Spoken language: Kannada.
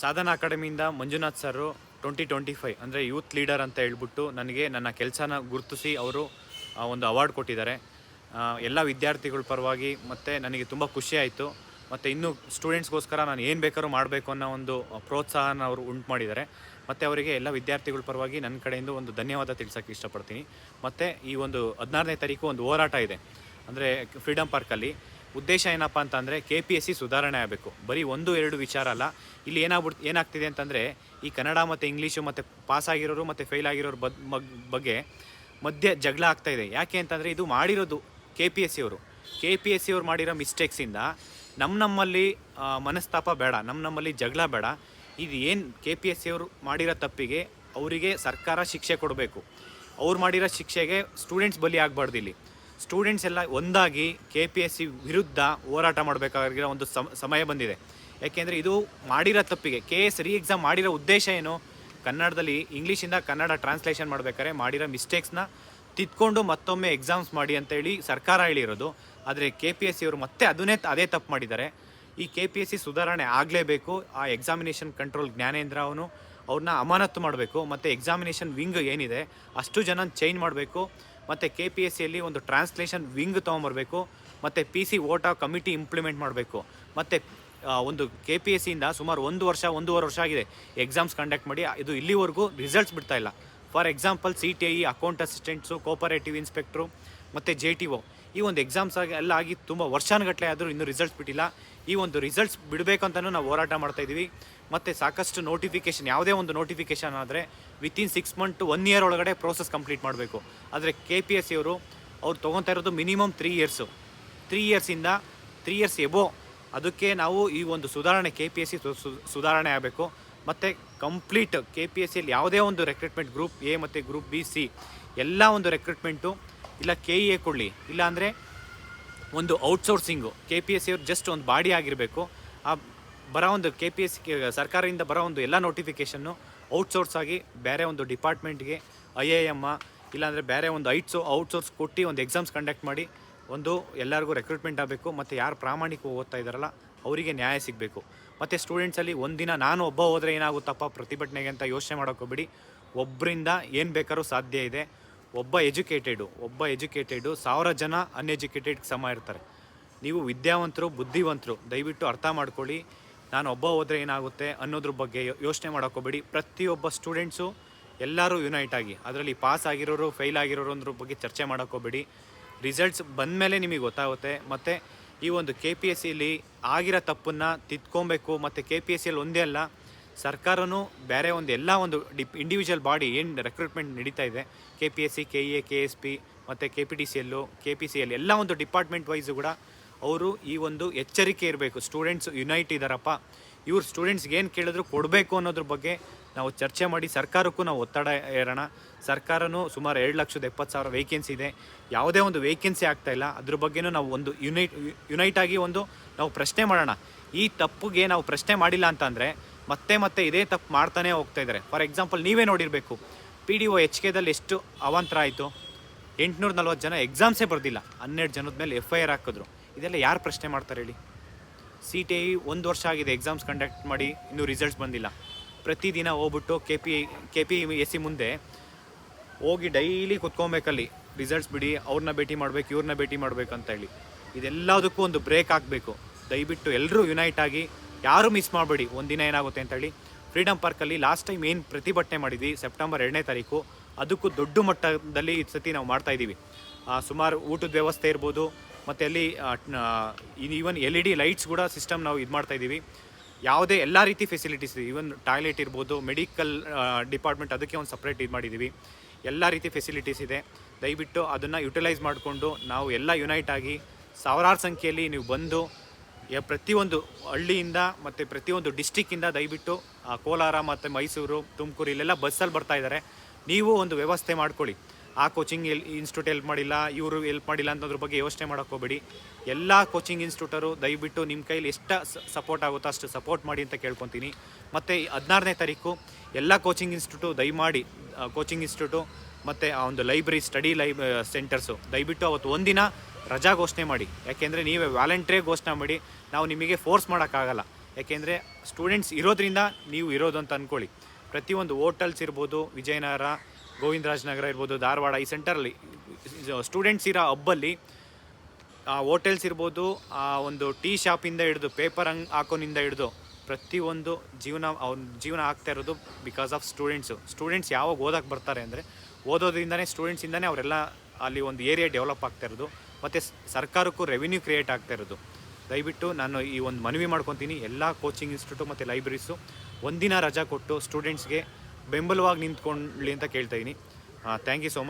ಸಾಧನಾ ಅಕಾಡೆಮಿಯಿಂದ Manjunath sir twenty twenty five ಅಂದರೆ ಯೂತ್ ಲೀಡರ್ ಅಂತ ಹೇಳ್ಬಿಟ್ಟು ನನಗೆ ನನ್ನ ಕೆಲಸನ ಗುರುತಿಸಿ ಅವರು ಒಂದು ಅವಾರ್ಡ್ ಕೊಟ್ಟಿದ್ದಾರೆ. ಎಲ್ಲ ವಿದ್ಯಾರ್ಥಿಗಳ ಪರವಾಗಿ ಮತ್ತು ನನಗೆ ತುಂಬ ಖುಷಿ ಆಯಿತು. ಮತ್ತು ಇನ್ನೂ ಸ್ಟೂಡೆಂಟ್ಸ್ಗೋಸ್ಕರ ನಾನು ಏನು ಬೇಕಾದ್ರೂ ಮಾಡಬೇಕು ಅನ್ನೋ ಒಂದು ಪ್ರೋತ್ಸಾಹನ ಅವರು ಉಂಟು ಮಾಡಿದ್ದಾರೆ. ಮತ್ತು ಅವರಿಗೆ ಎಲ್ಲ ವಿದ್ಯಾರ್ಥಿಗಳ ಪರವಾಗಿ ನನ್ನ ಕಡೆಯಿಂದ ಒಂದು ಧನ್ಯವಾದ ತಿಳಿಸೋಕ್ಕೆ ಇಷ್ಟಪಡ್ತೀನಿ. ಮತ್ತು ಈ ಒಂದು ಹದಿನಾರನೇ ತಾರೀಕು ಒಂದು ಹೋರಾಟ ಇದೆ. ಅಂದರೆ ಫ್ರೀಡಮ್ ಪಾರ್ಕಲ್ಲಿ ಉದ್ದೇಶ ಏನಪ್ಪ ಅಂತಂದರೆ ಕೆ ಪಿ ಎಸ್ ಸಿ ಸುಧಾರಣೆ ಆಗಬೇಕು. ಬರೀ ಒಂದು, ಎರಡು ವಿಚಾರ ಅಲ್ಲ. ಇಲ್ಲಿ ಏನಾಗ್ಬಿಡ್ ಏನಾಗ್ತಿದೆ ಅಂತಂದರೆ ಈ ಕನ್ನಡ ಮತ್ತು ಇಂಗ್ಲೀಷು ಮತ್ತು ಪಾಸ್ ಆಗಿರೋರು ಮತ್ತು ಫೇಲ್ ಆಗಿರೋರ ಬಗ್ಗೆ ಮಧ್ಯೆ ಜಗಳ ಆಗ್ತಾ ಇದೆ. ಯಾಕೆ ಅಂತಂದರೆ ಇದು ಮಾಡಿರೋದು ಕೆ ಪಿ ಎಸ್ ಸಿ ಅವರು. ಕೆ ಪಿ ಎಸ್ ಸಿ ಮಾಡಿರೋ ಮಿಸ್ಟೇಕ್ಸಿಂದ ನಮ್ಮ ನಮ್ಮಲ್ಲಿ ಮನಸ್ತಾಪ ಬೇಡ ನಮ್ಮ ನಮ್ಮಲ್ಲಿ ಜಗಳ ಬೇಡ. ಇದು ಏನು ಕೆ ಪಿ ಎಸ್ ಸಿ ಅವರು ಮಾಡಿರೋ ತಪ್ಪಿಗೆ ಅವರಿಗೆ ಸರ್ಕಾರ ಶಿಕ್ಷೆ ಕೊಡಬೇಕು. ಅವ್ರು ಮಾಡಿರೋ ಶಿಕ್ಷೆಗೆ ಸ್ಟೂಡೆಂಟ್ಸ್ ಬಲಿ ಆಗಬಾರ್ದು ಇಲ್ಲಿ. ಸ್ಟೂಡೆಂಟ್ಸ್ ಎಲ್ಲ ಒಂದಾಗಿ ಕೆ ಪಿ ಎಸ್ ಸಿ ವಿರುದ್ಧ ಹೋರಾಟ ಮಾಡಬೇಕಾಗಿರೋ ಒಂದು ಸಮ, ಸಮಯ ಬಂದಿದೆ. ಯಾಕೆಂದರೆ ಇದು ಮಾಡಿರೋ ತಪ್ಪಿಗೆ ಕೆ ಎಸ್ ರೀ ಎಕ್ಸಾಮ್ ಮಾಡಿರೋ ಉದ್ದೇಶ ಏನು? ಕನ್ನಡದಲ್ಲಿ ಇಂಗ್ಲೀಷಿಂದ ಕನ್ನಡ ಟ್ರಾನ್ಸ್ಲೇಷನ್ ಮಾಡಬೇಕಾದ್ರೆ ಮಾಡಿರೋ ಮಿಸ್ಟೇಕ್ಸ್ನ ತಿದ್ಕೊಂಡು ಮತ್ತೊಮ್ಮೆ ಎಕ್ಸಾಮ್ಸ್ ಮಾಡಿ ಅಂತೇಳಿ ಸರ್ಕಾರ ಹೇಳಿರೋದು. ಆದರೆ ಕೆ ಪಿ ಎಸ್ ಸಿ ಅವರು ಮತ್ತೆ ಅದನ್ನೇ ಅದೇ ತಪ್ಪು ಮಾಡಿದ್ದಾರೆ. ಈ ಕೆ ಪಿ ಎಸ್ ಸಿ ಸುಧಾರಣೆ ಆಗಲೇಬೇಕು. ಆ ಎಕ್ಸಾಮಿನೇಷನ್ ಕಂಟ್ರೋಲ್ ಜ್ಞಾನೇಂದ್ರ ಅವನು ಅವ್ರನ್ನ ಅಮಾನತ್ತು ಮಾಡಬೇಕು. ಮತ್ತು ಎಕ್ಸಾಮಿನೇಷನ್ ವಿಂಗ್ ಏನಿದೆ, ಅಷ್ಟು ಜನ ಚೇಂಜ್ ಮಾಡಬೇಕು. ಮತ್ತು ಕೆ ಪಿ ಎಸ್ ಸಿಯಲ್ಲಿ ಒಂದು ಟ್ರಾನ್ಸ್ಲೇಷನ್ ವಿಂಗ್ ತೊಗೊಂಬರ್ಬೇಕು, ಮತ್ತು P C Hota committee implement ಮಾಡಬೇಕು. ಮತ್ತು ಒಂದು ಕೆ ಪಿ ಎಸ್ ಸಿಯಿಂದ ಸುಮಾರು ಒಂದು ವರ್ಷ, ಒಂದೂವರೆ ವರ್ಷ ಆಗಿದೆ ಎಕ್ಸಾಮ್ಸ್ ಕಂಡಕ್ಟ್ ಮಾಡಿ, ಇದು ಇಲ್ಲಿವರೆಗೂ ರಿಸಲ್ಟ್ಸ್ ಬಿಡ್ತಾ ಇಲ್ಲ. For example C T I account assistants cooperative inspectors ಮತ್ತು ಜೆ ಟಿ ಒ ಈ ಒಂದು ಎಕ್ಸಾಮ್ಸ್ ಆಗಿ ಎಲ್ಲ ಆಗಿ ತುಂಬ ವರ್ಷಾನುಗಟ್ಟಲೆ ಆದರೂ ಇನ್ನೂ ರಿಸಲ್ಟ್ಸ್ ಬಿಟ್ಟಿಲ್ಲ. ಈ ಒಂದು ರಿಸಲ್ಟ್ಸ್ ಬಿಡಬೇಕಂತಲೂ ನಾವು ಹೋರಾಟ ಮಾಡ್ತಾ ಇದ್ದೀವಿ. ಮತ್ತು ಸಾಕಷ್ಟು ನೋಟಿಫಿಕೇಷನ್ ಯಾವುದೇ ಒಂದು ನೋಟಿಫಿಕೇಷನ್ ಆದರೆ within six month one year ಒಳಗಡೆ ಪ್ರೋಸೆಸ್ ಕಂಪ್ಲೀಟ್ ಮಾಡಬೇಕು. ಆದರೆ ಕೆ ಪಿ ಎಸ್ ಸಿಯವರು ಅವ್ರು ತೊಗೊತಾ ಇರೋದು ಮಿನಿಮಮ್ ತ್ರೀ ಇಯರ್ಸು ತ್ರೀ ಇಯರ್ಸಿಂದ ತ್ರೀ ಇಯರ್ಸ್ ಎಬೋ ಅದಕ್ಕೆ ನಾವು ಈ ಒಂದು ಸುಧಾರಣೆ ಕೆ ಪಿ ಎಸ್ ಸಿ ಸುಧಾರಣೆ ಆಗಬೇಕು. ಮತ್ತು ಕಂಪ್ಲೀಟ್ ಕೆ ಪಿ ಎಸ್ ಸಿಯಲ್ಲಿ ಯಾವುದೇ ಒಂದು ರೆಕ್ರೂಟ್ಮೆಂಟ್ ಗ್ರೂಪ್ ಎ ಮತ್ತು ಗ್ರೂಪ್ ಬಿ ಸಿ ಎಲ್ಲ ಒಂದು ರೆಕ್ರೂಟ್ಮೆಂಟು ಇಲ್ಲ ಕೆ ಇ ಎ ಕೊಡಲಿ. ಇಲ್ಲಾಂದರೆ ಒಂದು outsourcing K P S C ಅವ್ರು ಜಸ್ಟ್ ಒಂದು ಬಾಡಿ ಆಗಿರಬೇಕು. ಆ ಬರೋ ಒಂದು ಕೆ ಪಿ ಎಸ್ ಸಿ ಸರ್ಕಾರದಿಂದ ಬರೋ ಒಂದು ಎಲ್ಲ ನೋಟಿಫಿಕೇಷನ್ನು ಔಟ್ಸೋರ್ಸ್ ಆಗಿ ಬೇರೆ ಒಂದು ಡಿಪಾರ್ಟ್ಮೆಂಟ್ಗೆ ಐ ಎ ಎಮ್ಮ ಇಲ್ಲಾಂದರೆ ಬೇರೆ ಒಂದು ಐಟ್ಸು ಔಟ್ಸೋರ್ಸ್ ಕೊಟ್ಟು ಒಂದು ಎಕ್ಸಾಮ್ಸ್ ಕಂಡಕ್ಟ್ ಮಾಡಿ ಒಂದು ಎಲ್ಲರಿಗೂ ರೆಕ್ರೂಟ್ಮೆಂಟ್ ಆಗಬೇಕು. ಮತ್ತು ಯಾರು ಪ್ರಾಮಾಣಿಕ ಓದ್ತಾ ಇದ್ದಾರಲ್ಲ, ಅವರಿಗೆ ನ್ಯಾಯ ಸಿಗಬೇಕು. ಮತ್ತು ಸ್ಟೂಡೆಂಟ್ಸಲ್ಲಿ ಒಂದಿನ ನಾನು ಒಬ್ಬ ಹೋದರೆ ಏನಾಗುತ್ತಪ್ಪ ಪ್ರತಿಭಟನೆಗೆ ಅಂತ ಯೋಚನೆ ಮಾಡೋಕ್ಕೋಗ್ಬೇಡಿ ಒಬ್ಬರಿಂದ ಏನು ಬೇಕಾದ್ರೂ ಸಾಧ್ಯ ಇದೆ. ಒಬ್ಬ ಎಜುಕೇಟೆಡು ಒಬ್ಬ ಎಜುಕೇಟೆಡು ಸಾವಿರ ಜನ ಅನ್ಎಜುಕೇಟೆಡ್ ಸಮ ಇರ್ತಾರೆ. ನೀವು ವಿದ್ಯಾವಂತರು, ಬುದ್ಧಿವಂತರು, ದಯವಿಟ್ಟು ಅರ್ಥ ಮಾಡ್ಕೊಳ್ಳಿ. ನಾನು ಒಬ್ಬ ಹೋದರೆ ಏನಾಗುತ್ತೆ ಅನ್ನೋದ್ರ ಬಗ್ಗೆ ಯೋಚನೆ ಮಾಡೋಕ್ಕೋಬೇಡಿ ಪ್ರತಿಯೊಬ್ಬ ಸ್ಟೂಡೆಂಟ್ಸು ಎಲ್ಲರೂ ಯುನೈಟ್ ಆಗಿ, ಅದರಲ್ಲಿ ಪಾಸ್ ಆಗಿರೋರು ಫೇಲ್ ಆಗಿರೋರು ಅಂದ್ರ ಬಗ್ಗೆ ಚರ್ಚೆ ಮಾಡೋಕ್ಕೋಬೇಡಿ ರಿಸಲ್ಟ್ಸ್ ಬಂದ ಮೇಲೆ ನಿಮಗೆ ಗೊತ್ತಾಗುತ್ತೆ. ಮತ್ತು ಈ ಒಂದು ಕೆ ಪಿ ಎಸ್ ಸಿಲಿ ಆಗಿರೋ ತಪ್ಪನ್ನು ತಿದ್ಕೊಬೇಕು. ಮತ್ತು ಕೆ ಪಿ ಎಸ್ ಸಿಯಲ್ಲಿ ಒಂದೇ ಅಲ್ಲ ಸರ್ಕಾರನೂ ಬೇರೆ ಒಂದು ಎಲ್ಲ ಒಂದು ಡಿಪ್ ಇಂಡಿವಿಜುವಲ್ ಬಾಡಿ ಏನು ರೆಕ್ರೂಟ್ಮೆಂಟ್ ನಡೀತಾ ಇದೆ K P S C K A K S P ಮತ್ತು K P T C L K P C L ಎಲ್ಲ ಒಂದು ಡಿಪಾರ್ಟ್ಮೆಂಟ್ ವೈಸು ಕೂಡ ಅವರು ಈ ಒಂದು ಎಚ್ಚರಿಕೆ ಇರಬೇಕು. ಸ್ಟೂಡೆಂಟ್ಸ್ ಯುನೈಟ್ ಇದ್ದಾರಪ್ಪ ಇವ್ರು ಸ್ಟೂಡೆಂಟ್ಸ್ಗೆ ಏನು ಕೇಳಿದ್ರು ಕೊಡಬೇಕು ಅನ್ನೋದ್ರ ಬಗ್ಗೆ ನಾವು ಚರ್ಚೆ ಮಾಡಿ ಸರ್ಕಾರಕ್ಕೂ ನಾವು ಒತ್ತಡ ಏರೋಣ ಸರ್ಕಾರನೂ ಸುಮಾರು ಎರಡು ಲಕ್ಷದ ಎಪ್ಪತ್ತು ಸಾವಿರ ವೇಕೆನ್ಸಿ ಇದೆ. ಯಾವುದೇ ಒಂದು ವೇಕೆನ್ಸಿ ಆಗ್ತಾಯಿಲ್ಲ ಅದ್ರ ಬಗ್ಗೆನೂ ನಾವು ಒಂದು ಯುನೈಟ್ ಯುನೈಟ್ ಆಗಿ ಒಂದು ನಾವು ಪ್ರಶ್ನೆ ಮಾಡೋಣ. ಈ ತಪ್ಪಿಗೆ ನಾವು ಪ್ರಶ್ನೆ ಮಾಡಿಲ್ಲ ಅಂತಂದರೆ ಮತ್ತೆ ಮತ್ತೆ ಇದೇ ತಪ್ಪು ಮಾಡ್ತಾನೆ ಹೋಗ್ತಾ ಇದ್ದಾರೆ. ಫಾರ್ ಎಕ್ಸಾಂಪಲ್ ನೀವೇ ನೋಡಿರಬೇಕು ಪಿ ಡಿ ಒ ಎಚ್ ಕೆದಲ್ಲಿ ಎಷ್ಟು ಅವಾಂತರ ಆಯಿತು ಎಂಟುನೂರ ನಲ್ವತ್ತು ಜನ ಎಕ್ಸಾಮ್ಸೇ ಬರೆದಿಲ್ಲ. ಹನ್ನೆರಡು ಜನದ ಮೇಲೆ ಎಫ್ ಐ ಆರ್ ಹಾಕಿದ್ರು. ಇದೆಲ್ಲ ಯಾರು ಪ್ರಶ್ನೆ ಮಾಡ್ತಾರೆ ಹೇಳಿ? ಸಿ ಟಿ ಐ ಒಂದು ವರ್ಷ ಆಗಿದೆ ಎಕ್ಸಾಮ್ಸ್ ಕಂಡಕ್ಟ್ ಮಾಡಿ, ಇನ್ನೂ ರಿಸಲ್ಟ್ಸ್ ಬಂದಿಲ್ಲ. ಪ್ರತಿದಿನ ಹೋಗ್ಬಿಟ್ಟು K P K P S C ಮುಂದೆ ಹೋಗಿ ಡೈಲಿ ಕುತ್ಕೊಬೇಕಲ್ಲಿ. ರಿಸಲ್ಟ್ಸ್ ಬಿಡಿ ಅವ್ರನ್ನ ಭೇಟಿ ಮಾಡ್ಬೇಕು ಇವ್ರನ್ನ ಭೇಟಿ ಮಾಡ್ಬೇಕು ಅಂತ ಹೇಳಿ. ಇದೆಲ್ಲದಕ್ಕೂ ಒಂದು ಬ್ರೇಕ್ ಹಾಕಬೇಕು. ದಯವಿಟ್ಟು ಎಲ್ಲರೂ ಯುನೈಟ್ ಆಗಿ ಯಾರು ಮಿಸ್ ಮಾಡಬೇಡಿ. ಒಂದಿನ ಏನಾಗುತ್ತೆ ಅಂತ ಹೇಳಿ ಫ್ರೀಡಮ್ ಪಾರ್ಕಲ್ಲಿ ಲಾಸ್ಟ್ ಟೈಮ್ ಏನು ಪ್ರತಿಭಟನೆ ಮಾಡಿದ್ವಿ ಸೆಪ್ಟೆಂಬರ್ ಎರಡನೇ ತಾರೀಕು, ಅದಕ್ಕೂ ದೊಡ್ಡ ಮಟ್ಟದಲ್ಲಿ ಈ ಸತಿ ನಾವು ಮಾಡ್ತಾ ಇದ್ದೀವಿ. ಸುಮಾರು ಊಟದ ವ್ಯವಸ್ಥೆ ಇರ್ಬೋದು, ಮತ್ತು ಅಲ್ಲಿ even L E D lights ಕೂಡ ಸಿಸ್ಟಮ್ ನಾವು ಇದು ಮಾಡ್ತಾ ಇದ್ದೀವಿ. ಯಾವುದೇ ಎಲ್ಲ ರೀತಿ ಫೆಸಿಲಿಟೀಸ್ ಇದೆ ಈವನ್ ಟಾಯ್ಲೆಟ್ ಇರ್ಬೋದು ಮೆಡಿಕಲ್ ಡಿಪಾರ್ಟ್ಮೆಂಟ್ ಅದಕ್ಕೆ ಒಂದು ಸಪ್ರೇಟ್ ಇದು ಮಾಡಿದ್ದೀವಿ. ಎಲ್ಲ ರೀತಿ ಫೆಸಿಲಿಟೀಸ್ ಇದೆ. ದಯವಿಟ್ಟು ಅದನ್ನು ಯುಟಿಲೈಸ್ ಮಾಡಿಕೊಂಡು ನಾವು ಎಲ್ಲ ಯುನೈಟ್ ಆಗಿ ಸಾವಿರಾರು ಸಂಖ್ಯೆಯಲ್ಲಿ ನೀವು ಬಂದು ಪ್ರತಿಯೊಂದು ಹಳ್ಳಿಯಿಂದ ಮತ್ತು ಪ್ರತಿಯೊಂದು ಡಿಸ್ಟಿಕ್ಕಿಂದ ದಯವಿಟ್ಟು ಕೋಲಾರ ಮತ್ತು ಮೈಸೂರು, ತುಮಕೂರು ಇಲ್ಲೆಲ್ಲ ಬಸ್ಸಲ್ಲಿ ಬರ್ತಾ ಇದ್ದಾರೆ ನೀವು ಒಂದು ವ್ಯವಸ್ಥೆ ಮಾಡ್ಕೊಳ್ಳಿ. ಆ ಕೋಚಿಂಗ್ ಎಲ್ ಇನ್ಸ್ಟಿಟ್ಯೂಟ್ ಹೆಲ್ಪ್ ಮಾಡಿಲ್ಲ, ಇವರು ಹೆಲ್ಪ್ ಮಾಡಿಲ್ಲ ಅನ್ನೋದ್ರ ಬಗ್ಗೆ ಯೋಚನೆ ಮಾಡೋಕೆ ಹೋಗ್ಬೇಡಿ. ಎಲ್ಲ ಕೋಚಿಂಗ್ ಇನ್ಸ್ಟಿಟ್ಯೂಟರು ದಯವಿಟ್ಟು ನಿಮ್ಮ ಕೈಲಿ ಎಷ್ಟು ಸಪೋರ್ಟ್ ಆಗುತ್ತೋ ಅಷ್ಟು ಸಪೋರ್ಟ್ ಮಾಡಿ ಅಂತ ಕೇಳ್ಕೊತೀನಿ. ಮತ್ತು ಹದಿನಾರನೇ ತಾರೀಕು, ಎಲ್ಲ ಕೋಚಿಂಗ್ ಇನ್ಸ್ಟಿಟ್ಯೂಟು ದಯಮಾಡಿ ಕೋಚಿಂಗ್ ಇನ್ಸ್ಟಿಟ್ಯೂಟು ಮತ್ತು ಆ ಒಂದು ಲೈಬ್ರರಿ ಸ್ಟಡಿ ಲೈಬ್ ಸೆಂಟರ್ಸು. ದಯವಿಟ್ಟು ಅವತ್ತು ಒಂದಿನ ರಜಾ ಘೋಷಣೆ ಮಾಡಿ. ಯಾಕೆಂದರೆ ನೀವೇ ವ್ಯಾಲೆಂಟ್ರೇ ಘೋಷಣೆ ಮಾಡಿ, ನಾವು ನಿಮಗೆ ಫೋರ್ಸ್ ಮಾಡೋಕ್ಕಾಗಲ್ಲ. ಯಾಕೆಂದರೆ ಸ್ಟೂಡೆಂಟ್ಸ್ ಇರೋದ್ರಿಂದ ನೀವು ಇರೋದು ಅಂತ ಅಂದ್ಕೊಳ್ಳಿ ಪ್ರತಿಯೊಂದು ಹೋಟೆಲ್ಸ್ ಇರ್ಬೋದು, ವಿಜಯನಗರ, ಗೋವಿಂದರಾಜನಗರ ಇರ್ಬೋದು, ಧಾರವಾಡ, ಈ ಸೆಂಟರಲ್ಲಿ ಸ್ಟೂಡೆಂಟ್ಸ್ ಇರೋ ಹಬ್ಬಲ್ಲಿ, ಆ, ಹೋಟೆಲ್ಸ್ ಇರ್ಬೋದು, ಆ, ಒಂದು ಟೀ ಶಾಪಿಂದ ಹಿಡಿದು, ಪೇಪರ್ ಹಂಗೆ ಹಾಕೋನಿಂದ ಹಿಡಿದು, ಪ್ರತಿಯೊಂದು ಜೀವನ ಅವ್ನ ಜೀವನ ಆಗ್ತಾ ಇರೋದು ಬಿಕಾಸ್ ಆಫ್ ಸ್ಟೂಡೆಂಟ್ಸು ಸ್ಟೂಡೆಂಟ್ಸ್ ಯಾವಾಗ ಓದಕ್ಕೆ ಬರ್ತಾರೆ ಅಂದರೆ ಓದೋದ್ರಿಂದನೇ, ಸ್ಟೂಡೆಂಟ್ಸಿಂದನೇ ಅವರೆಲ್ಲ ಅಲ್ಲಿ ಒಂದು ಏರಿಯಾ ಡೆವಲಪ್ ಆಗ್ತಾ ಇರೋದು, ಮತ್ತು ಸರ್ಕಾರಕ್ಕೂ ರೆವಿನ್ಯೂ ಕ್ರಿಯೇಟ್ ಆಗ್ತಾ ಇರೋದು. ದಯವಿಟ್ಟು ನಾನು ಈ ಒಂದು ಮನವಿ ಮಾಡ್ಕೊತೀನಿ, ಎಲ್ಲ ಕೋಚಿಂಗ್ ಇನ್ಸ್ಟಿಟ್ಯೂಟು ಮತ್ತು ಲೈಬ್ರರೀಸು ಒಂದಿನ ರಜಾ ಕೊಟ್ಟು ಸ್ಟೂಡೆಂಟ್ಸ್ಗೆ ಬೆಂಬಲವಾಗಿ ನಿಂತ್ಕೊಳ್ಳಿ ಅಂತ ಕೇಳ್ತಾಯಿದ್ದೀನಿ ಥ್ಯಾಂಕ್ ಯು ಸೊ ಮಚ್